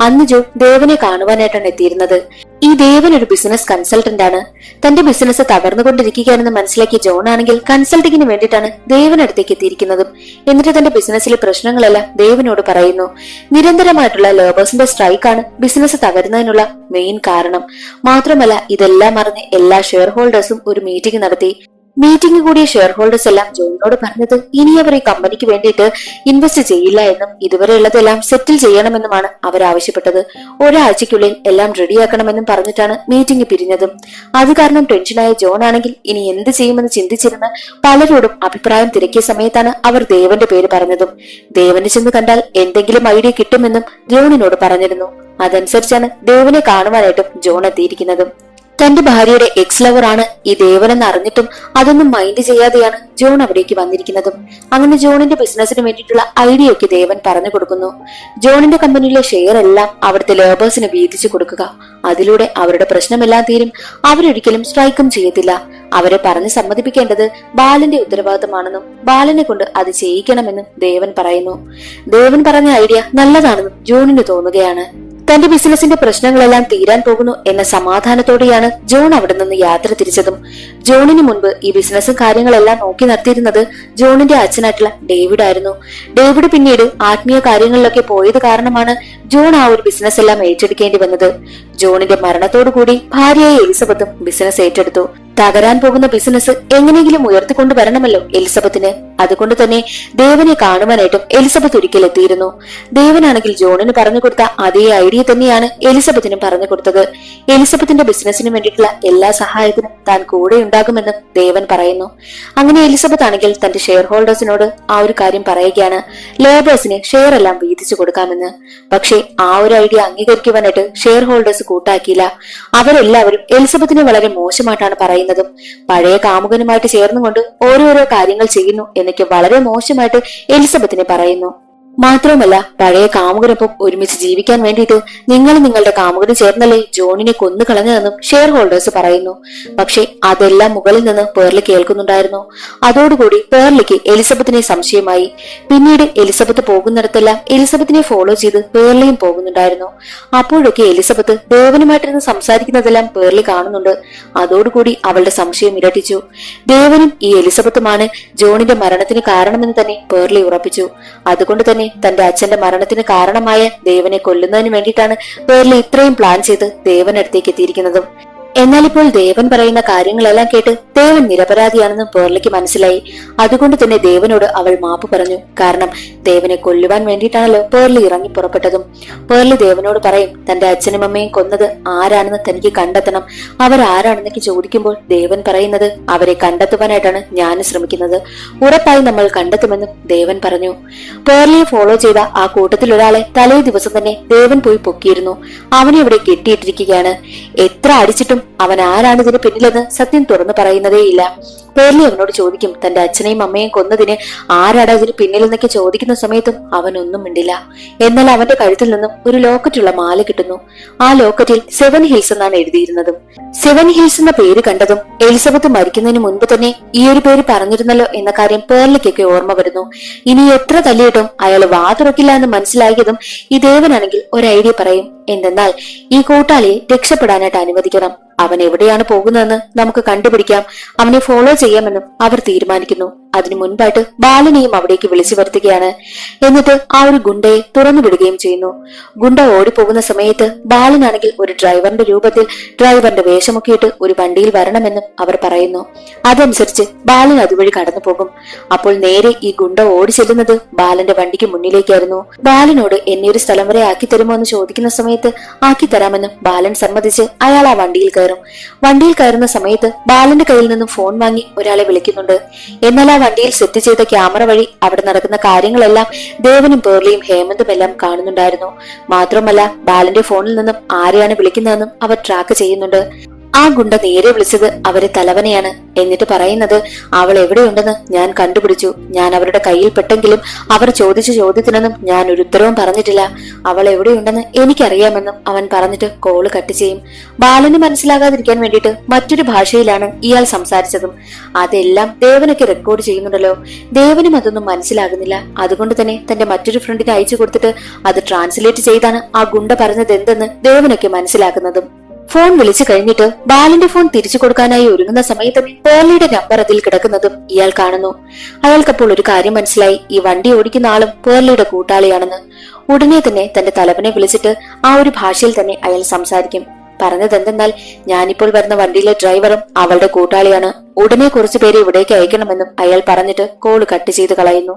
അന്ന് ജോ ദേവനെ കാണുവാനായിട്ടാണ് എത്തിയിരുന്നത്. ഈ ദേവൻ ഒരു ബിസിനസ് കൺസൾട്ടന്റ് ആണ്. തന്റെ ബിസിനസ് തകർന്നുകൊണ്ടിരിക്കുകയാണെന്ന് മനസ്സിലാക്കിയ ജോൺ ആണെങ്കിൽ കൺസൾട്ടിങ്ങിന് വേണ്ടിയിട്ടാണ് ദേവനടുത്തേക്ക് എത്തിയിരിക്കുന്നതും. എന്നിട്ട് തന്റെ ബിസിനസ്സിലെ പ്രശ്നങ്ങളെല്ലാം ദേവനോട് പറയുന്നു. നിരന്തരമായിട്ടുള്ള ലേബേഴ്സിന്റെ സ്ട്രൈക്കാണ് ബിസിനസ് തകരുന്നതിനുള്ള മെയിൻ കാരണം. മാത്രമല്ല ഇതെല്ലാം അറിഞ്ഞ് എല്ലാ ഷെയർ ഹോൾഡേഴ്സും ഒരു മീറ്റിംഗ് നടത്തി. മീറ്റിംഗ് കൂടിയ ഷെയർ ഹോൾഡേഴ്സ് എല്ലാം ജോണിനോട് പറഞ്ഞത് ഇനി അവർ ഈ കമ്പനിക്ക് വേണ്ടിയിട്ട് ഇൻവെസ്റ്റ് ചെയ്യില്ല എന്നും ഇതുവരെ ഉള്ളതെല്ലാം സെറ്റിൽ ചെയ്യണമെന്നുമാണ് അവർ ആവശ്യപ്പെട്ടത്. ഒരാഴ്ചയ്ക്കുള്ളിൽ എല്ലാം റെഡിയാക്കണമെന്നും പറഞ്ഞിട്ടാണ് മീറ്റിംഗ് പിരിഞ്ഞതും. അത് കാരണം ടെൻഷനായ ജോൺ ആണെങ്കിൽ ഇനി എന്ത് ചെയ്യുമെന്ന് ചിന്തിച്ചിരുന്ന് പലരോടും അഭിപ്രായം തിരക്കിയ സമയത്താണ് അവർ ദേവന്റെ പേര് പറഞ്ഞതും. ദേവനെ ചെന്ന് കണ്ടാൽ എന്തെങ്കിലും ഐഡിയ കിട്ടുമെന്നും ജോണിനോട് പറഞ്ഞിരുന്നു. അതനുസരിച്ചാണ് ദേവനെ കാണുവാനായിട്ടും ജോൺ എത്തിയിരിക്കുന്നതും. തന്റെ ഭാര്യയുടെ എക്സ് ലവർ ആണ് ഈ ദേവനെന്ന് അറിഞ്ഞിട്ടും അതൊന്നും മൈൻഡ് ചെയ്യാതെയാണ് ജോൺ അവിടേക്ക് വന്നിരിക്കുന്നതും. അങ്ങനെ ജോണിന്റെ ബിസിനസിന് വേണ്ടിയിട്ടുള്ള ഐഡിയ ഒക്കെ ദേവൻ പറഞ്ഞു കൊടുക്കുന്നു. ജോണിന്റെ കമ്പനിയിലെ ഷെയർ എല്ലാം അവിടുത്തെ ലേബേഴ്സിന് വീതിച്ചു കൊടുക്കുക. അതിലൂടെ അവരുടെ പ്രശ്നമെല്ലാം തീരും. അവരൊരിക്കലും സ്ട്രൈക്കും ചെയ്യത്തില്ല. അവരെ പറഞ്ഞ് സമ്മതിപ്പിക്കേണ്ടത് ബാലന്റെ ഉത്തരവാദിത്തമാണെന്നും ബാലനെ കൊണ്ട് അത് ചെയ്യിക്കണമെന്നും ദേവൻ പറയുന്നു. ദേവൻ പറഞ്ഞ ഐഡിയ നല്ലതാണെന്നും ജോണിന് തോന്നുകയാണ്. തന്റെ ബിസിനസിന്റെ പ്രശ്നങ്ങളെല്ലാം തീരാൻ പോകുന്നു എന്ന സമാധാനത്തോടെയാണ് ജോൺ അവിടെ നിന്ന് യാത്ര തിരിച്ചതും. ജോണിന് മുൻപ് ഈ ബിസിനസ് കാര്യങ്ങളെല്ലാം നോക്കി നടത്തിയിരുന്നത് ജോണിന്റെ അച്ഛനായിട്ടുള്ള ഡേവിഡ് ആയിരുന്നു. ഡേവിഡ് പിന്നീട് ആത്മീയ കാര്യങ്ങളിലൊക്കെ പോയത് കാരണമാണ് ജോൺ ആ ഒരു ബിസിനസ് എല്ലാം ഏറ്റെടുക്കേണ്ടി വന്നത്. ജോണിന്റെ മരണത്തോടുകൂടി ഭാര്യയായ എലിസബത്തും ബിസിനസ് ഏറ്റെടുത്തു. തകരാൻ പോകുന്ന ബിസിനസ് എങ്ങനെയെങ്കിലും ഉയർത്തിക്കൊണ്ടു വരണമല്ലോ എലിസബത്തിന്. അതുകൊണ്ട് തന്നെ ദേവനെ കാണുവാനായിട്ടും എലിസബത്ത് ഒരിക്കൽ എത്തിയിരുന്നു. ദേവനാണെങ്കിൽ ജോണിന് പറഞ്ഞു കൊടുത്ത അതേ ഐഡിയ തന്നെയാണ് എലിസബത്തിനും പറഞ്ഞു കൊടുത്തത്. എലിസബത്തിന്റെ ബിസിനസിന് വേണ്ടിയിട്ടുള്ള എല്ലാ സഹായത്തിനും താൻ കൂടെ ഉണ്ടാകുമെന്നും ദേവൻ പറയുന്നു. അങ്ങനെ എലിസബത്ത് ആണെങ്കിൽ തന്റെ ഷെയർ ഹോൾഡേഴ്സിനോട് ആ ഒരു കാര്യം പറയുകയാണ്. ലേബേഴ്സിന് ഷെയർ എല്ലാം വീതിച്ചു കൊടുക്കാമെന്ന്. പക്ഷേ ആ ഒരു ഐഡിയ അംഗീകരിക്കുവാനായിട്ട് ഷെയർ ഹോൾഡേഴ്സ് കൂട്ടാക്കിയില്ല. അവരെല്ലാവരും എലിസബത്തിനെ വളരെ മോശമായിട്ടാണ് പറയുന്നതും. പഴയ കാമുകനുമായിട്ട് ചേർന്നുകൊണ്ട് ഓരോരോ കാര്യങ്ങൾ ചെയ്യുന്നു എന്നൊക്കെ വളരെ മോശമായിട്ട് എലിസബത്തിനെ പറയുന്നു. മാത്രവുമല്ല പഴയ കാമുകരൊപ്പം ഒരുമിച്ച് ജീവിക്കാൻ വേണ്ടിയിട്ട് നിങ്ങൾ നിങ്ങളുടെ കാമുകന് ചേർന്നല്ലേ ജോണിനെ കൊന്നു കളഞ്ഞതെന്നും ഷെയർ ഹോൾഡേഴ്സ് പറയുന്നു. പക്ഷെ അതെല്ലാം മുകളിൽ നിന്ന് പേർലി കേൾക്കുന്നുണ്ടായിരുന്നു. അതോടുകൂടി പേർലിക്ക് എലിസബത്തിനെ സംശയമായി. പിന്നീട് എലിസബത്ത് പോകുന്നിടത്തെല്ലാം എലിസബത്തിനെ ഫോളോ ചെയ്ത് പേർലിയും പോകുന്നുണ്ടായിരുന്നു. അപ്പോഴൊക്കെ എലിസബത്ത് ദേവനുമായിട്ടിരുന്ന് സംസാരിക്കുന്നതെല്ലാം പേർലി കാണുന്നുണ്ട്. അതോടുകൂടി അവളുടെ സംശയം ഇരട്ടിച്ചു. ദേവനും ഈ എലിസബത്തുമാണ് ജോണിന്റെ മരണത്തിന് കാരണമെന്ന് തന്നെ പേർലി ഉറപ്പിച്ചു. അതുകൊണ്ട് തന്നെ തന്റെ അച്ഛന്റെ മരണത്തിന് കാരണമായ ദേവനെ കൊല്ലുന്നതിന് വേണ്ടിയിട്ടാണ് പേരിൽ ഇത്രയും പ്ലാൻ ചെയ്ത് ദേവനടുത്തേക്ക് എത്തിയിരിക്കുന്നതും. എന്നാൽ ഇപ്പോൾ ദേവൻ പറയുന്ന കാര്യങ്ങളെല്ലാം കേട്ട് ദേവൻ നിരപരാധിയാണെന്ന് പേർലിക്ക് മനസ്സിലായി. അതുകൊണ്ട് തന്നെ ദേവനോട് അവൾ മാപ്പ് പറഞ്ഞു. കാരണം ദേവനെ കൊല്ലുവാൻ വേണ്ടിയിട്ടാണല്ലോ പേർലി ഇറങ്ങി പുറപ്പെട്ടതും. പേർലി ദേവനോട് പറയും തന്റെ അച്ഛനും അമ്മയും കൊന്നത് ആരാണെന്ന് തനിക്ക് കണ്ടെത്തണം. അവരാരാണെന്നൊക്കെ ചോദിക്കുമ്പോൾ ദേവൻ പറയുന്നത് അവരെ കണ്ടെത്തുവാനായിട്ടാണ് ഞാൻ ശ്രമിക്കുന്നത്. ഉറപ്പായി നമ്മൾ കണ്ടെത്തുമെന്നും ദേവൻ പറഞ്ഞു. പേർലിയെ ഫോളോ ചെയ്ത ആ കൂട്ടത്തിൽ ഒരാളെ തലേ ദിവസം തന്നെ ദേവൻ പോയി പൊക്കിയിരുന്നു. അവനെ ഇവിടെ കെട്ടിയിട്ടിരിക്കുകയാണ്. എത്ര അടിച്ചിട്ടും അവൻ ആരാണ് ഇതിന് പിന്നിലെന്ന് സത്യം തുറന്നു പറയുന്നതേയില്ല. പേർലി അവനോട് ചോദിക്കും തന്റെ അച്ഛനെയും അമ്മയും കൊന്നതിന് ആരാടാ ഇതിന് പിന്നിലെന്നൊക്കെ ചോദിക്കുന്ന സമയത്തും അവനൊന്നും മിണ്ടില്ല. എന്നാൽ അവന്റെ കഴുത്തിൽ നിന്നും ഒരു ലോക്കറ്റുള്ള മാല കിട്ടുന്നു. ആ ലോക്കറ്റിൽ സെവൻ ഹിൽസ് എന്നാണ് എഴുതിയിരുന്നതും. സെവൻ ഹിൽസ് എന്ന പേര് കണ്ടതും എലിസബത്ത് മരിക്കുന്നതിന് മുൻപ് തന്നെ ഈ ഒരു പേര് പറഞ്ഞിരുന്നല്ലോ എന്ന കാര്യം പേർലിക്കൊക്കെ ഓർമ്മ വരുന്നു. ഇനി എത്ര തല്ലിയിട്ടും അയാൾ വാ തുറക്കില്ല എന്ന് മനസ്സിലാക്കിയതും ഈ ദേവനാണെങ്കിൽ ഒരു ഐഡിയ പറയും എന്തെന്നാൽ ഈ കൂട്ടാളിയെ രക്ഷപ്പെടാനായിട്ട് അനുവദിക്കണം. അവൻ എവിടെയാണ് പോകുന്നതെന്ന് നമുക്ക് കണ്ടുപിടിക്കാം. അവനെ ഫോളോ ചെയ്യാമെന്നും അവർ തീരുമാനിക്കുന്നു. അതിനു മുൻപായിട്ട് ബാലനെയും അവിടേക്ക് വിളിച്ചു വരുത്തുകയാണ്. എന്നിട്ട് ആ ഒരു ഗുണ്ടയെ തുറന്നു വിടുകയും ചെയ്യുന്നു. ഗുണ്ട ഓടിപ്പോകുന്ന സമയത്ത് ബാലനാണെങ്കിൽ ഒരു ഡ്രൈവറിന്റെ രൂപത്തിൽ ഡ്രൈവറിന്റെ വേഷമൊക്കെ ഇട്ട് ഒരു വണ്ടിയിൽ വരണമെന്നും അവർ പറയുന്നു. അതനുസരിച്ച് ബാലൻ അതുവഴി കടന്നു പോകും. അപ്പോൾ നേരെ ഈ ഗുണ്ട ഓടി ചെല്ലുന്നത് ബാലന്റെ വണ്ടിക്ക് മുന്നിലേക്കായിരുന്നു. ബാലനോട് എന്നെ ഒരു സ്ഥലം വരെ ആക്കി തരുമോ എന്ന് ചോദിക്കുന്ന സമയത്ത് ആക്കി തരാമെന്നും ബാലൻ സമ്മതിച്ച് അയാൾ ആ വണ്ടിയിൽ കയറും. വണ്ടിയിൽ കയറുന്ന സമയത്ത് ബാലന്റെ കയ്യിൽ നിന്നും ഫോൺ വാങ്ങി ഒരാളെ വിളിക്കുന്നുണ്ട്. എന്നാൽ ആ വണ്ടിയിൽ സെറ്റ് ചെയ്ത ക്യാമറ വഴി അവിടെ നടക്കുന്ന കാര്യങ്ങളെല്ലാം ദേവനും പേർലിയും ഹേമന്തും എല്ലാം കാണുന്നുണ്ടായിരുന്നു. മാത്രമല്ല ബാലന്റെ ഫോണിൽ നിന്നും ആരെയാണ് വിളിക്കുന്നതെന്നും അവർ ട്രാക്ക് ചെയ്യുന്നുണ്ട്. ആ ഗുണ്ട നേരെ വിളിച്ചത് അവരെ തലവനെയാണ്. എന്നിട്ട് പറയുന്നത് അവൾ എവിടെയുണ്ടെന്ന് ഞാൻ കണ്ടുപിടിച്ചു. ഞാൻ അവരുടെ കയ്യിൽ പെട്ടെങ്കിലും അവർ ചോദിച്ച ചോദ്യത്തിനൊന്നും ഞാൻ ഒരു ഉത്തരവും പറഞ്ഞിട്ടില്ല. അവൾ എവിടെയുണ്ടെന്ന് എനിക്കറിയാമെന്നും അവൻ പറഞ്ഞിട്ട് കോൾ കട്ട് ചെയ്യും. ബാലന് മനസ്സിലാകാതിരിക്കാൻ വേണ്ടിയിട്ട് മറ്റൊരു ഭാഷയിലാണ് ഇയാൾ സംസാരിച്ചതും. അതെല്ലാം ദേവനൊക്കെ റെക്കോർഡ് ചെയ്യുന്നുണ്ടല്ലോ. ദേവനും അതൊന്നും മനസ്സിലാകുന്നില്ല. അതുകൊണ്ട് തന്നെ തന്റെ മറ്റൊരു ഫ്രണ്ടിന് അയച്ചു കൊടുത്തിട്ട് അത് ട്രാൻസ്ലേറ്റ് ചെയ്താണ് ആ ഗുണ്ട പറഞ്ഞത് എന്തെന്ന് ദേവനൊക്കെ മനസ്സിലാക്കുന്നതും. ഫോൺ വിളിച്ചു കഴിഞ്ഞിട്ട് ബാലന്റെ ഫോൺ തിരിച്ചു കൊടുക്കാനായി ഒരുങ്ങുന്ന സമയത്ത് പേർലിയുടെ നമ്പർ അതിൽ കിടക്കുന്നതും ഇയാൾ കാണുന്നു. അയാൾക്കപ്പോൾ ഒരു കാര്യം മനസ്സിലായി. ഈ വണ്ടി ഓടിക്കുന്ന ആളും പേർലിയുടെ കൂട്ടാളിയാണെന്ന്. ഉടനെ തന്നെ തന്റെ തലവനെ വിളിച്ചിട്ട് ആ ഒരു ഭാഷയിൽ തന്നെ അയാൾ സംസാരിക്കും. പറഞ്ഞതെന്തെന്നാൽ ഞാനിപ്പോൾ വരുന്ന വണ്ടിയിലെ ഡ്രൈവറും അവളുടെ കൂട്ടാളിയാണ്. ഉടനെ കുറച്ചു പേരെ ഇവിടേക്ക് അയക്കണമെന്നും അയാൾ പറഞ്ഞിട്ട് കോൾ കട്ട് ചെയ്ത് കളയുന്നു.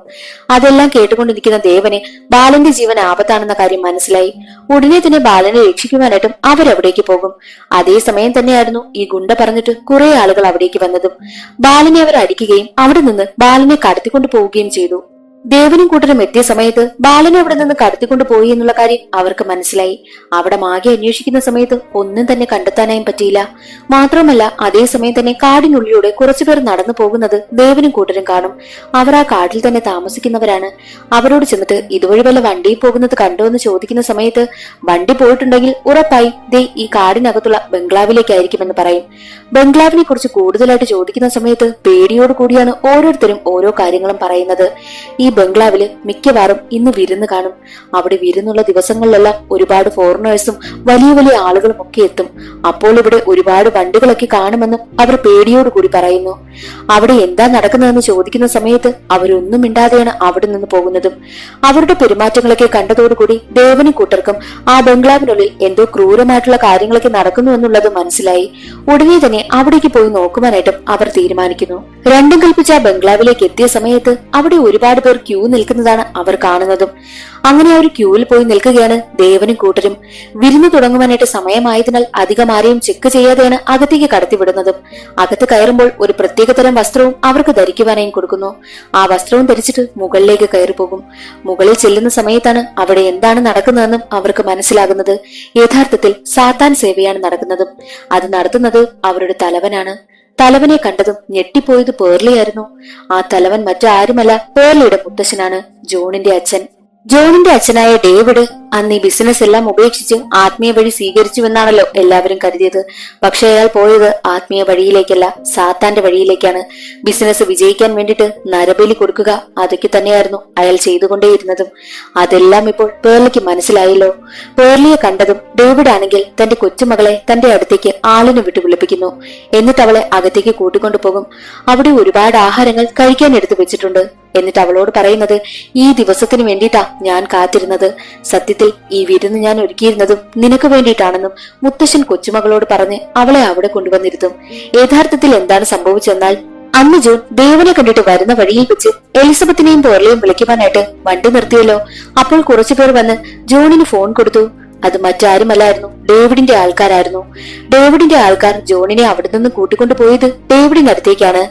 അതെല്ലാം കേട്ടുകൊണ്ടിരിക്കുന്ന ദേവന് ബാലന്റെ ജീവൻ ആപത്താണെന്ന കാര്യം മനസ്സിലായി. ഉടനെ തന്നെ ബാലനെ രക്ഷിക്കുവാനായിട്ടും അവരവിടേക്ക് പോകും. അതേസമയം തന്നെയായിരുന്നു ഈ ഗുണ്ട പറഞ്ഞിട്ട് കുറെ ആളുകൾ അവിടേക്ക് വന്നതും. ബാലനെ അവർ അടിക്കുകയും അവിടെ നിന്ന് ബാലനെ കടത്തിക്കൊണ്ടു പോവുകയും ചെയ്തു. ദേവനും കൂട്ടരും എത്തിയ സമയത്ത് ബാലനെ അവിടെ നിന്ന് കടത്തിക്കൊണ്ടു പോയി എന്നുള്ള കാര്യം അവർക്ക് മനസ്സിലായി. അവിടെ മാകെ അന്വേഷിക്കുന്ന സമയത്ത് ഒന്നും തന്നെ കണ്ടെത്താനായും പറ്റിയില്ല. മാത്രമല്ല അതേസമയം തന്നെ കാടിനുള്ളിലൂടെ കുറച്ചുപേർ നടന്നു പോകുന്നത് ദേവനും കൂട്ടരും കാണും. അവർ ആ കാട്ടിൽ തന്നെ താമസിക്കുന്നവരാണ്. അവരോട് ചെന്നിട്ട് ഇതുവഴി വല്ല വണ്ടിയിൽ പോകുന്നത് കണ്ടോ എന്ന് ചോദിക്കുന്ന സമയത്ത് വണ്ടി പോയിട്ടുണ്ടെങ്കിൽ ഉറപ്പായി ദേ ഈ കാടിനകത്തുള്ള ബംഗ്ലാവിലേക്കായിരിക്കുമെന്ന് പറയും. ബംഗ്ലാവിനെ കുറിച്ച് കൂടുതലായിട്ട് ചോദിക്കുന്ന സമയത്ത് പേടിയോട് കൂടിയാണ് ഓരോരുത്തരും ഓരോ കാര്യങ്ങളും പറയുന്നത്. ഈ ബംഗ്ലാവിൽ മിക്കവാറും ഇന്ന് വിരുന്ന് കാണും. അവിടെ വിരുന്നുള്ള ദിവസങ്ങളിലെല്ലാം ഒരുപാട് ഫോറിനേഴ്സും വലിയ വലിയ ആളുകളും ഒക്കെ എത്തും. അപ്പോൾ ഇവിടെ ഒരുപാട് വണ്ടികളൊക്കെ കാണുമെന്നും അവർ പേടിയോടുകൂടി പറയുന്നു. അവിടെ എന്താ നടക്കുന്നതെന്ന് ചോദിക്കുന്ന സമയത്ത് അവരൊന്നും മിണ്ടാതെയാണ് അവിടെ നിന്ന് പോകുന്നതും. അവരുടെ പെരുമാറ്റങ്ങളൊക്കെ കണ്ടതോടുകൂടി ദേവനും കൂട്ടർക്കും ആ ബംഗ്ലാവിനുള്ളിൽ എന്തോ ക്രൂരമായിട്ടുള്ള കാര്യങ്ങളൊക്കെ നടക്കുന്നു എന്നുള്ളത് മനസ്സിലായി. ഉടനെ തന്നെ അവിടേക്ക് പോയി നോക്കുവാനായിട്ടും അവർ തീരുമാനിക്കുന്നു. രണ്ടും കൽപ്പിച്ച ബംഗ്ലാവിലേക്ക് എത്തിയ സമയത്ത് അവിടെ ഒരുപാട് പേർ ക്യൂ നിൽക്കുന്നതാണ് അവർ കാണുന്നതും. അങ്ങനെ അവർ ക്യൂവിൽ പോയി നിൽക്കുകയാണ് ദേവനും കൂട്ടരും. വിരുന്ന് തുടങ്ങുവാനായിട്ട് സമയമായതിനാൽ അധികം ആരെയും ചെക്ക് ചെയ്യാതെയാണ് അകത്തേക്ക് കടത്തിവിടുന്നതും. അകത്ത് കയറുമ്പോൾ ഒരു പ്രത്യേകതരം വസ്ത്രവും അവർക്ക് ധരിക്കുവാനായും കൊടുക്കുന്നു. ആ വസ്ത്രവും ധരിച്ചിട്ട് മുകളിലേക്ക് കയറി പോകും മുകളിൽ ചെല്ലുന്ന സമയത്താണ് അവിടെ എന്താണ് നടക്കുന്നതെന്നും അവർക്ക് മനസ്സിലാകുന്നത്. യഥാർത്ഥത്തിൽ സാത്താൻ സേവയാണ് നടക്കുന്നതും. അത് നടത്തുന്നത് അവരുടെ തലവനാണ്. തലവനെ കണ്ടതും ഞെട്ടിപ്പോയത് പേർലിയായിരുന്നു. ആ തലവൻ മറ്റാരുമല്ല പേർലിയുടെ മുത്തശ്ശനാണ് ജോണിന്റെ അച്ഛൻ. ജോണിന്റെ അച്ഛനായ ഡേവിഡ് അന്ന് ഈ ബിസിനസ് എല്ലാം ഉപേക്ഷിച്ച് ആത്മീയ വഴി സ്വീകരിച്ചുവെന്നാണല്ലോ എല്ലാവരും കരുതിയത്. പക്ഷെ അയാൾ പോയത് ആത്മീയ വഴിയിലേക്കല്ല സാത്താന്റെ വഴിയിലേക്കാണ്. ബിസിനസ് വിജയിക്കാൻ വേണ്ടിയിട്ട് നരബലി കൊടുക്കുക അതൊക്കെ തന്നെയായിരുന്നു അയാൾ ചെയ്തുകൊണ്ടേയിരുന്നതും. അതെല്ലാം ഇപ്പോൾ പേർലിക്ക് മനസ്സിലായല്ലോ. പേർലിയെ കണ്ടതും ഡേവിഡ് ആണെങ്കിൽ തന്റെ കൊച്ചുമകളെ തന്റെ അടുത്തേക്ക് ആളിനെ വിട്ടു വിളിപ്പിക്കുന്നു. എന്നിട്ട് അവളെ അകത്തേക്ക് കൂട്ടിക്കൊണ്ടു പോകും. അവിടെ ഒരുപാട് ആഹാരങ്ങൾ കഴിക്കാൻ എടുത്തു വെച്ചിട്ടുണ്ട്. എന്നിട്ട് അവളോട് പറയുന്നത് ഈ ദിവസത്തിന് വേണ്ടിയിട്ടാ ഞാൻ കാത്തിരുന്നത്. സത്യത്തിൽ സത്യത്തിൽ ഈ വിരുന്ന് ഞാൻ ഒരുക്കിയിരുന്നതും നിനക്ക് വേണ്ടിയിട്ടാണെന്നും മുത്തശ്ശൻ കൊച്ചുമകളോട് പറഞ്ഞ് അവളെ അവിടെ കൊണ്ടുവന്നിരുത്തും യഥാർത്ഥത്തിൽ എന്താണ് സംഭവിച്ചെന്നാൽ അന്ന് ജോൺ ദേവനെ കണ്ടിട്ട് വരുന്ന വഴിയിൽ വെച്ച് എലിസബത്തിനെയും പോർലയും വിളിക്കുവാനായിട്ട് വണ്ടി നിർത്തിയല്ലോ. അപ്പോൾ കുറച്ചുപേർ വന്ന് ജോണിന് ഫോൺ കൊടുത്തു. അത് മറ്റാരുമല്ലായിരുന്നു. ഡേവിഡിന്റെ ആൾക്കാരായിരുന്നു. ഡേവിഡിന്റെ ആൾക്കാർ ജോണിനെ അവിടെ നിന്ന് കൂട്ടിക്കൊണ്ടു ഡേവിഡിന്റെ അടുത്തേക്കാണ്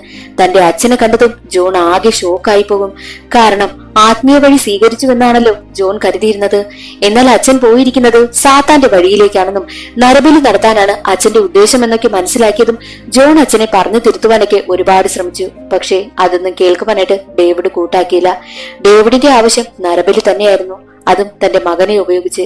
തന്റെ അച്ഛനെ കണ്ടതും ജോൺ ആകെ ഷോക്കായി പോകും. കാരണം ആത്മീയ വഴി സ്വീകരിച്ചുവെന്നാണല്ലോ ജോൺ കരുതിയിരുന്നത്. എന്നാൽ അച്ഛൻ പോയിരിക്കുന്നത് സാത്താന്റെ വഴിയിലേക്കാണെന്നും നരബലി നടത്താനാണ് അച്ഛന്റെ ഉദ്ദേശം എന്നൊക്കെ മനസ്സിലാക്കിയതും ജോൺ അച്ഛനെ പറഞ്ഞു തിരുത്തുവാനൊക്കെ ഒരുപാട് ശ്രമിച്ചു. പക്ഷേ അതൊന്നും കേൾക്കുവാനായിട്ട് ഡേവിഡ് കൂട്ടാക്കിയില്ല. ഡേവിഡിന്റെ ആവശ്യം നരബലി തന്നെയായിരുന്നു. അതും തന്റെ മകനെ ഉപയോഗിച്ച്.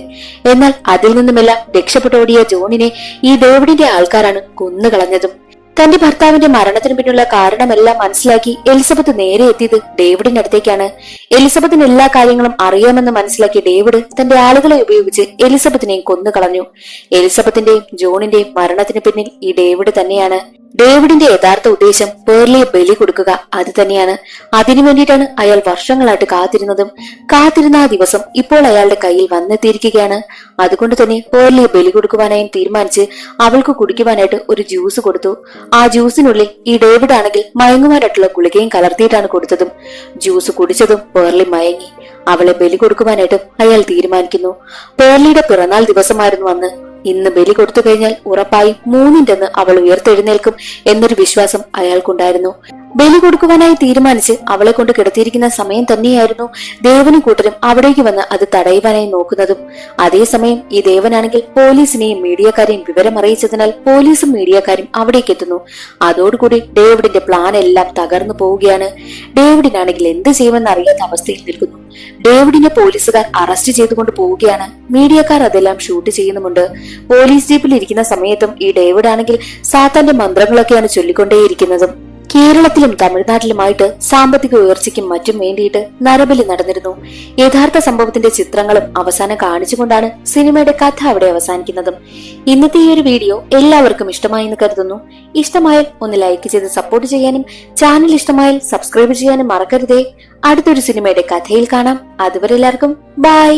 എന്നാൽ അതിൽ നിന്നുമെല്ലാം രക്ഷപ്പെട്ടോടിയ ജോണിനെ ഈ ഡേവിഡിന്റെ ആൾക്കാരാണ് കൊന്നുകളഞ്ഞതും. തന്റെ ഭർത്താവിന്റെ മരണത്തിന് പിന്നുള്ള കാരണമെല്ലാം മനസ്സിലാക്കി എലിസബത്ത് നേരെ എത്തിയത് ഡേവിഡിനടുത്തേക്കാണ് എലിസബത്തിന് എല്ലാ കാര്യങ്ങളും അറിയാമെന്ന് മനസ്സിലാക്കിയ ഡേവിഡ് തന്റെ ആളുകളെ ഉപയോഗിച്ച് എലിസബത്തിനെയും കൊന്നുകളഞ്ഞു. എലിസബത്തിന്റെയും ജോണിന്റെയും മരണത്തിന് പിന്നിൽ ഈ ഡേവിഡ് തന്നെയാണ്. ഡേവിഡിന്റെ യഥാർത്ഥ ഉദ്ദേശം പേർലിയെ ബലി കൊടുക്കുക. അത് തന്നെയാണ്. അതിനു വേണ്ടിയിട്ടാണ് അയാൾ വർഷങ്ങളായിട്ട് കാത്തിരുന്നതും. കാത്തിരുന്ന ആ ദിവസം ഇപ്പോൾ അയാളുടെ കയ്യിൽ വന്നെത്തിയിരിക്കുകയാണ്. അതുകൊണ്ട് തന്നെ പേർലിയെ ബലി കൊടുക്കുവാനായും തീരുമാനിച്ച് അവൾക്ക് കുടിക്കുവാനായിട്ട് ഒരു ജ്യൂസ് കൊടുത്തു. ആ ജ്യൂസിനുള്ളിൽ ഈ ഡേവിഡ് ആണെങ്കിൽ മയങ്ങുവാനായിട്ടുള്ള ഗുളികയും കലർത്തിയിട്ടാണ് കൊടുത്തതും. ജ്യൂസ് കുടിച്ചതും പേർലി മയങ്ങി. അവളെ ബലി കൊടുക്കുവാനായിട്ടും അയാൾ തീരുമാനിക്കുന്നു. പേർലിയുടെ പിറന്നാൾ ദിവസമായിരുന്നു അന്ന്. ഇന്ന് ബലി കൊടുത്തു കഴിഞ്ഞാൽ ഉറപ്പായി മൂന്നിന്റെന്ന് അവൾ ഉയർത്തെഴുന്നേൽക്കും എന്നൊരു വിശ്വാസം അയാൾക്കുണ്ടായിരുന്നു. ബലി കൊടുക്കുവാനായി തീരുമാനിച്ച് അവളെ കൊണ്ട് കിടത്തിയിരിക്കുന്ന സമയം തന്നെയായിരുന്നു ദേവനും കൂട്ടരും അവിടേക്ക് വന്ന് അത് തടയുവാനായി നോക്കുന്നതും. അതേസമയം ഈ ദേവനാണെങ്കിൽ പോലീസിനെയും മീഡിയക്കാരെയും വിവരം അറിയിച്ചതിനാൽ പോലീസും മീഡിയക്കാരും അവിടേക്ക് എത്തുന്നു. അതോടുകൂടി ഡേവിഡിന്റെ പ്ലാൻ എല്ലാം തകർന്നു പോവുകയാണ്. ഡേവിഡിനാണെങ്കിൽ എന്ത് ചെയ്യുമെന്ന് അറിയാത്ത അവസ്ഥയിൽ നിൽക്കുന്നു. ഡേവിഡിനെ പോലീസുകാർ അറസ്റ്റ് ചെയ്തുകൊണ്ട് പോവുകയാണ്. മീഡിയക്കാർ അതെല്ലാം ഷൂട്ട് ചെയ്യുന്നുമുണ്ട്. പോലീസ് ജീപ്പിൽ ഇരിക്കുന്ന സമയത്തും ഈ ഡേവിഡ് ആണെങ്കിൽ സാത്താന്റെ മന്ത്രങ്ങളൊക്കെയാണ് ചൊല്ലിക്കൊണ്ടേയിരിക്കുന്നതും. കേരളത്തിലും തമിഴ്നാട്ടിലുമായിട്ട് സാമ്പത്തിക ഉയർച്ചയ്ക്കും മറ്റും വേണ്ടിയിട്ട് നരബലി നടന്നിരുന്നു. യഥാർത്ഥ സംഭവത്തിന്റെ ചിത്രങ്ങളും അവസാനം കാണിച്ചുകൊണ്ടാണ് സിനിമയുടെ കഥ അവിടെ അവസാനിക്കുന്നതും. ഇന്നത്തെ ഈ ഒരു വീഡിയോ എല്ലാവർക്കും ഇഷ്ടമായി എന്ന് കരുതുന്നു. ഇഷ്ടമായാൽ ഒന്ന് ലൈക്ക് ചെയ്ത് സപ്പോർട്ട് ചെയ്യാനും ചാനൽ ഇഷ്ടമായാൽ സബ്സ്ക്രൈബ് ചെയ്യാനും മറക്കരുതേ. അടുത്തൊരു സിനിമയുടെ കഥയിൽ കാണാം. അതുവരെ എല്ലാവർക്കും ബൈ.